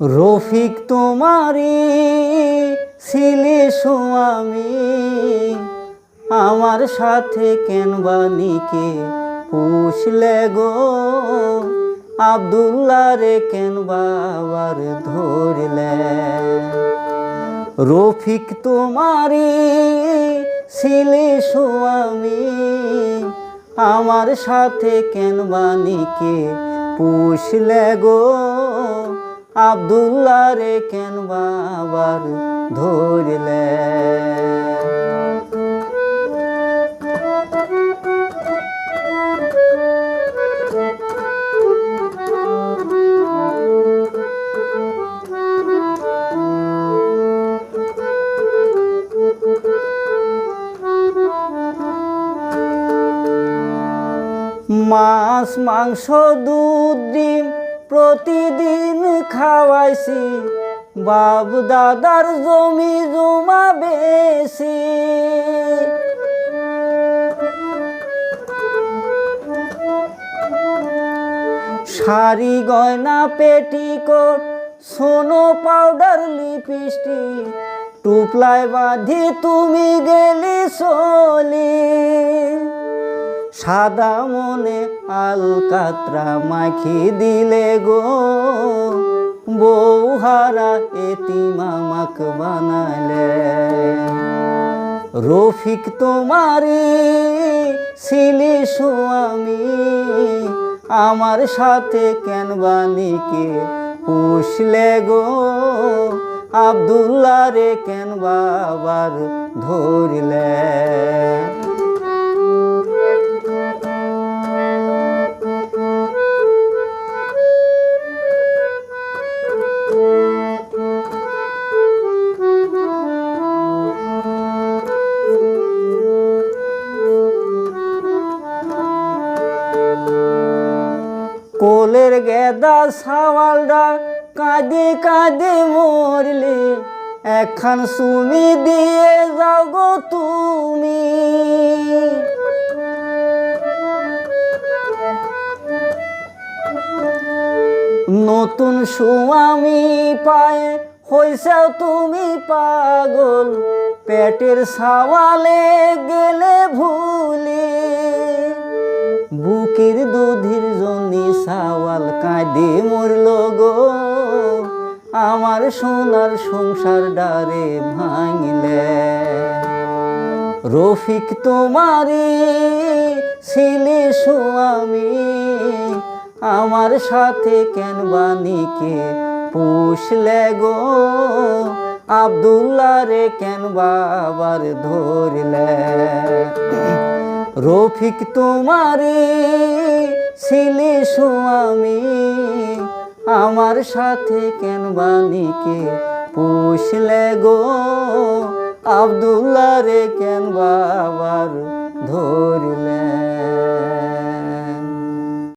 রফিক তোমারি ছিলে স্বামী আমার সাথে কেন বানিকে পুষলে গো? আবদুল্লা রে কেন বাবার ধরলে? রফিক তোমারি ছিলে স্বামী আমার সাথে কেন বানিকে পুষলে গো? আবদুল্লা রে কেন বাবার ধরলে? মাছ মাংস দুধ ডিম প্রতিদিন খাওয়াইছি বাপ দাদার জমি জমা বেশি। শাড়ি, গয়না, পেটিকোট, সোনো পাউডার, লিপস্টিক টুপলায় বাঁধি তুমি গেলি চলি। সাদা মনে আলকাতরা মাখি দিলে গো। বৌহারা এতি মামাক বানালে। রফিক তোমারি ছিলি স্বামী আমার সাথে কেন বানিকে পুষলে গো? আবদুল্লা রে কেন বাবার ধরলে? কোলের গেদা সাওয়ালডা কাঁদে কাঁদে মরলে এখন সুমি দিয়ে যাও গো তুমি। নতুন সুয়ামি পায়ে হইসাও তুমি পাগল, পেটের সাওয়ালে গেলে ভুলি। বুকের দুধের জন্যে সাওয়াল কাঁদে মরল গো আমার সোনার সংসার ডারে ভাঙলে। রফিক তোমারে ছেলে স্বামী আমার সাথে কেন বানিকে পুষলে গো? আবদুল্লা রে কেন বাবার ধরলে? রফিক তোমারে ছিলে স্বামী আমার সাথে কেন বাণীকে পুষলে গো? আবদুল্লা রে কেন বাবার ধর